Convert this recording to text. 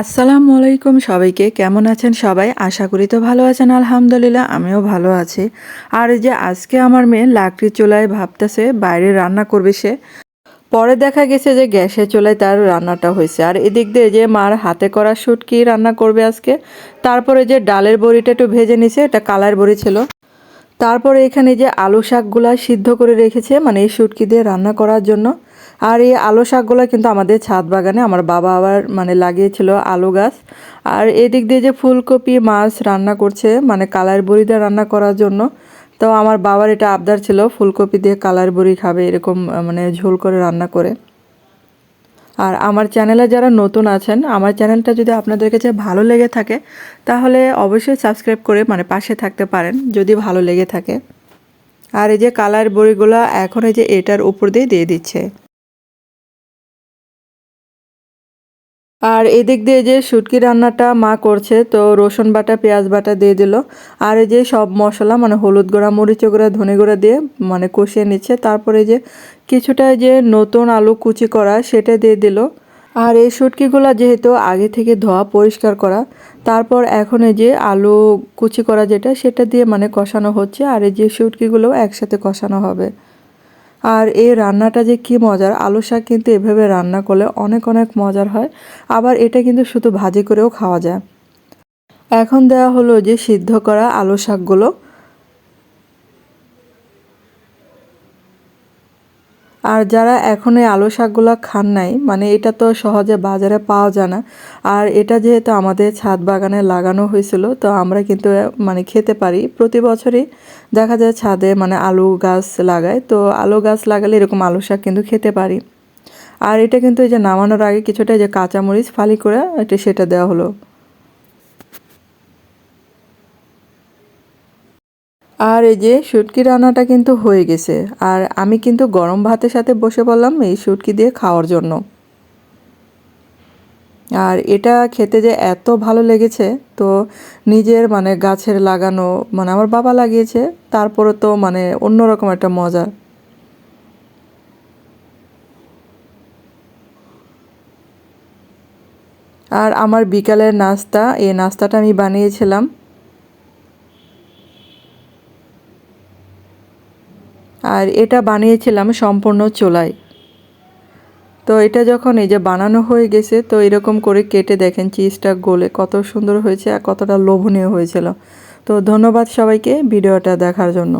আসসালামু আলাইকুম সবাইকে, কেমন আছেন সবাই? আশা করি তো ভালো আছেন, আলহামদুলিল্লাহ, আমিও ভালো আছি। আর যে আজকে আমার মেয়ে লাকড়ি চুলায় ভাবতেছে বাইরে রান্না করবে সে। পরে দেখা গেছে যে গ্যাসের চুলায় তার রান্নাটা হয়েছে। আর এদিক দিয়ে যে মার হাতে করা শুটকি রান্না করবে আজকে, তারপরে যে ডালের বড়িটা একটু ভেজে নিছে, এটা কালার বড়ি ছিল। তারপরে এখানে যে আলু শাকগুলা সিদ্ধ করে রেখেছে মানে এই শুটকি দিয়ে রান্না করার জন্য। আর এই আলু শাকগুলো কিন্তু আমাদের ছাদ বাগানে আমার বাবা আবার মানে লাগিয়েছিল আলু গাছ। আর এদিক দিয়ে যে ফুলকপি, মাছ রান্না করছে মানে কালার বড়ি দিয়ে রান্না করার জন্য। তো আমার বাবার এটা আবদার ছিল, ফুলকপি দিয়ে কালার বড়ি খাবে, এরকম মানে ঝোল করে রান্না করে। আর আমার চ্যানেলে যারা নতুন আছেন, আমার চ্যানেলটা যদি আপনাদের কাছে ভালো লেগে থাকে, তাহলে অবশ্যই সাবস্ক্রাইব করে মানে পাশে থাকতে পারেন, যদি ভালো লেগে থাকে। আর এই যে কালার বড়িগুলো এখন এই যে এটার উপর দিয়ে দিয়ে দিচ্ছে। আর এদিক দিয়ে যে শুটকি রান্নাটা মা করছে, তো রসুন বাটা, পেঁয়াজ বাটা দিয়ে দিল। আর এই যে সব মশলা মানে হলুদ গুঁড়া, মরিচ গুঁড়া, ধনে গুঁড়া দিয়ে মানে কষিয়ে নিচ্ছে। তারপরে যে কিছুটা যে নতুন আলু কুচি করা, সেটা দিয়ে দিল। আর এই শুটকিগুলো যেহেতু আগে থেকে ধোয়া, পরিষ্কার করা, তারপর এখন এই যে আলু কুচি করা যেটা, সেটা দিয়ে মানে কষানো হচ্ছে। আর এই যে শুটকিগুলো একসাথে কষানো হবে। আর এই রান্নাটা যে কি মজার, আলু শাক কিন্তু এভাবে রান্না করলে অনেক অনেক মজার হয়। আবার এটা কিন্তু শুধু ভাজি করেও খাওয়া যায়। এখন দেয়া হলো যে সিদ্ধ করা আলু শাকগুলো। আর যারা এখন এই আলু শাকগুলো খান নাই মানে এটা তো সহজে বাজারে পাওয়া যায় না। আর এটা যেহেতু আমাদের ছাদ বাগানে লাগানো হয়েছিল, তো আমরা কিন্তু মানে খেতে পারি। প্রতি বছরই দেখা যায় ছাদে মানে আলু গাছ লাগায়, তো আলু গাছ লাগালে এরকম আলু শাক কিন্তু খেতে পারি। আর এটা কিন্তু এই যে নামানোর আগে কিছুটা যে কাঁচামরিচ ফালি করে এটা সেটা দেওয়া হলো। আর এই যে শুটকি রান্নাটা কিন্তু হয়ে গেছে। আর আমি কিন্তু গরম ভাতের সাথে বসে পড়লাম এই শুটকি দিয়ে খাওয়ার জন্য। আর এটা খেতে যে এত ভালো লেগেছে, তো নিজের মানে গাছের লাগানো মানে আমার বাবা লাগিয়েছে, তারপরে তো মানে অন্যরকম একটা মজা। আর আমার বিকালের নাস্তা, এই নাস্তাটা আমি বানিয়েছিলাম। আর এটা বানিয়েছিলাম সম্পূর্ণ চোলাই তো এটা যখন এই যে বানানো হয়ে গেছে, তো এরকম করে কেটে দেখেন চিজটা গোলে কত সুন্দর হয়েছে আর কতটা লোভনীয় হয়েছিল। তো ধন্যবাদ সবাইকে ভিডিওটা দেখার জন্য।